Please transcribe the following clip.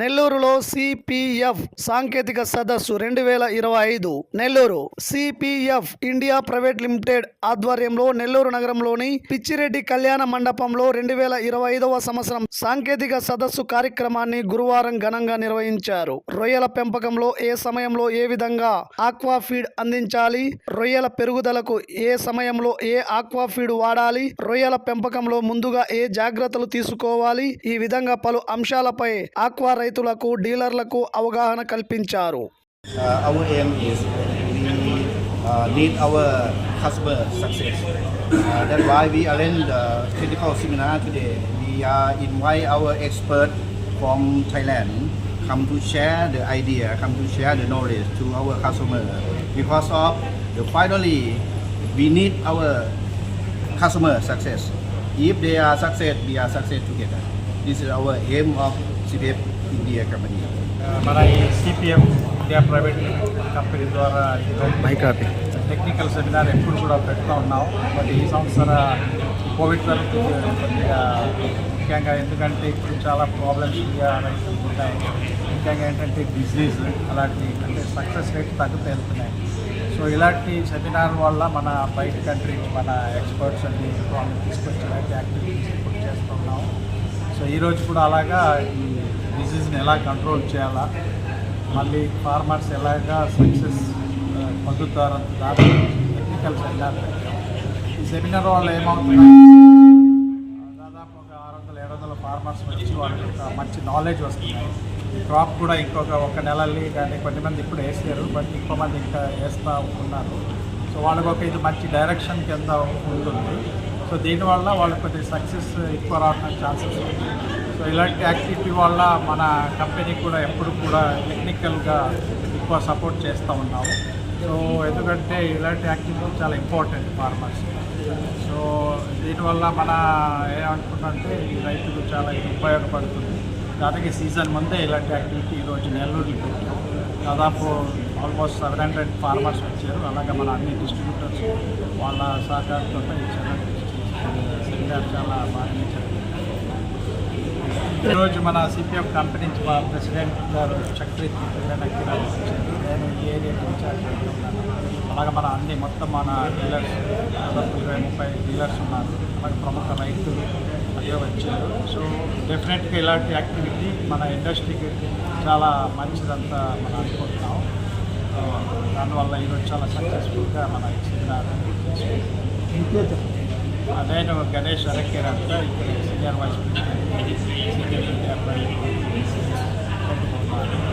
నెల్లూరులో సిపిఎఫ్ సాంకేతిక సదస్సు రెండు వేల ఇరవై ఐదు. Nellore CPF India private limited ఆధ్వర్యంలో నెల్లూరు నగరంలోని పిచ్చిరెడ్డి కళ్యాణ మండపంలో రెండు వేల ఇరవై ఐదవ సంవత్సరం సాంకేతిక సదస్సు కార్యక్రమాన్ని గురువారం ఘనంగా నిర్వహించారు. రొయ్యల పెంపకంలో ఏ సమయంలో ఏ విధంగా ఆక్వా ఫీడ్ అందించాలి? రొయ్యల పెరుగుదలకు ఏ సమయంలో ఏ ఆక్వా ఫీడ్ వాడాలి? రొయ్యల పెంపకంలో ముందుగా ఏ జాగ్రత్తలు తీసుకోవాలి? ఈ విధంగా పలు అంశాలపై ఆక్వా రైతులకు డీలర్లకు అవగాహన కల్పించారు Uh, our aim is we uh, need our customer success. Uh, that's why we arrange the critical seminar today. We uh, invite our expert from Thailand come to share the idea, come to share the knowledge to our customer. Because of the finally, we need our customer success. If they are success, we are success together. This is our aim of CPF India company. మన ఈ CPM India private company ద్వారా ఈరోజు technical seminar ఎప్పుడు కూడా పెడుతూ ఉన్నాం. But ఈ సంవత్సర కోవిడ్ పరిస్థితి కొద్దిగా ముఖ్యంగా ఎందుకంటే ఇప్పుడు చాలా ప్రాబ్లమ్స్ ఇండియా రైతులకు ఉంటాయి. ముఖ్యంగా ఏంటంటే బిజినెస్ అలాంటి అంటే సక్సెస్ రేట్ తగ్గుతూ వెళ్తున్నాయి. సో ఇలాంటి సెమినార్ వల్ల మన బయట కంట్రీ మన ఎక్స్పర్ట్స్ అన్ని వాళ్ళని తీసుకొచ్చి ఇలాంటి యాక్టివిటీస్ ఇప్పుడు చేస్తున్నాం సో ఈరోజు కూడా అలాగా ఈ డిసీజ్ని ఎలా కంట్రోల్ చేయాలా మళ్ళీ ఫార్మర్స్ ఎలాగా సక్సెస్ పొందుతారు దాని టెక్నికల్ సెమినార్ ఈ సెమినార్ వాళ్ళు ఏమవుతున్నాయి దాదాపు ఒక ఆరు వందల ఏడు వందల ఫార్మర్స్ వచ్చి వాళ్ళకి ఒక మంచి నాలెడ్జ్ వస్తుంది ఈ క్రాప్ కూడా ఇంకొక ఒక నెలల్ని కానీ కొంతమంది ఇప్పుడు వేసారు బట్ ఇంకో మంది ఇంకా వేస్తూ ఉన్నారు సో వాళ్ళకి ఒక ఇది మంచి డైరెక్షన్ కింద ఉంటుంది. సో దీనివల్ల వాళ్ళకి కొద్దిగా సక్సెస్ ఎక్కువ రావడానికి ఛాన్సెస్ ఉంటుంది సో ఇలాంటి యాక్టివిటీ వల్ల మన కంపెనీ కూడా ఎప్పుడు కూడా టెక్నికల్గా ఎక్కువ సపోర్ట్ చేస్తూ ఉన్నాము. సో ఎందుకంటే ఇలాంటి యాక్టివిటీ చాలా ఇంపార్టెంట్ ఫార్మర్స్. సో దీనివల్ల మన ఏమనుకుంటే ఈ రైతులు చాలా ఉపయోగపడుతుంది. దానికి సీజన్ ముందే ఇలాంటి యాక్టివిటీ ఈరోజు నెల్లూరులో పెట్టాం. దాదాపు ఆల్మోస్ట్ సెవెన్ హండ్రెడ్ ఫార్మర్స్ వచ్చారు. అలాగే మన అన్ని డిస్ట్రిబ్యూటర్స్ వాళ్ళ సహకారంతో ఈ సెమినార్ చాలా బాగా ఈరోజు మన సిపిఎఫ్ కంపెనీ నుంచి మా ప్రెసిడెంట్ గారు చక్రవర్తి వచ్చారు. నేను ఈ ఏరియా ఇన్ఛార్జ్ ఉన్నాను. అలాగే మన అన్ని మొత్తం మన డీలర్స్ దాదాపు ఇరవై ముప్పై డీలర్స్ ఉన్నారు. అలాగే ప్రముఖ రైతులు అదే వచ్చారు. సో డెఫినెట్గా ఇలాంటి యాక్టివిటీ మన ఇండస్ట్రీకి చాలా మంచిదంతా మనం అనుకుంటున్నాం. దానివల్ల ఈరోజు చాలా సక్సెస్ఫుల్గా మన నేను గణేష్ అరకేర్ అంతా ఇక్కడ సీనియర్ వైస్ ప్రెసిడెంట్. スペースに出るんだったら、日本のレースはどこかである。